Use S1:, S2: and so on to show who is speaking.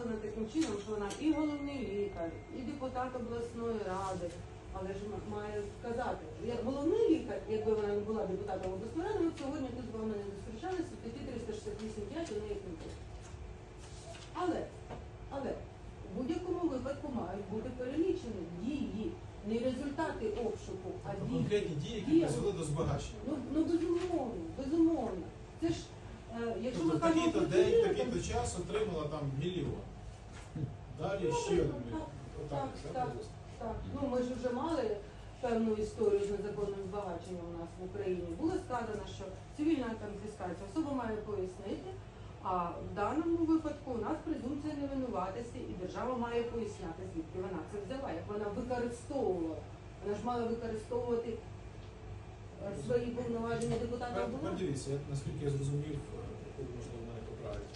S1: представлена таким чином, що вона і головний лікар, і депутат обласної ради. Але ж має сказати, як головний лікар, якби вона не була депутатом обласної ради, ми б сьогодні тут з вами не зустрічалися, статті 368.5 у неї конкурс. Але, але в будь-якому випадку мають бути перелічені дії, не результати обшуку, а
S2: Тобто
S1: дії.
S2: конкретні дії, які призвели до збагачення.
S1: Ну, ну безумовно. Це ж, е, якщо ми
S2: Тобто
S1: кажемо
S2: такий-то день, такий-то час отримала там мільйон. Далі
S1: Ну,
S2: ще один
S1: так,
S2: мільйон.
S1: так,
S2: Отак,
S1: так.
S2: приблизно.
S1: Так, ну ми ж вже мали певну історію з незаконним збагаченням у нас в Україні. Було сказано, що цивільна конфіскація особа має пояснити, а в даному випадку у нас презумпція невинуватості, і держава має поясняти, звідки вона це взяла, як вона використовувала. Вона ж мала використовувати е, свої повноваження депутата
S2: Тепер
S1: оборони.
S2: дивіться, я- наскільки я зрозумів, е, можливо мене поправити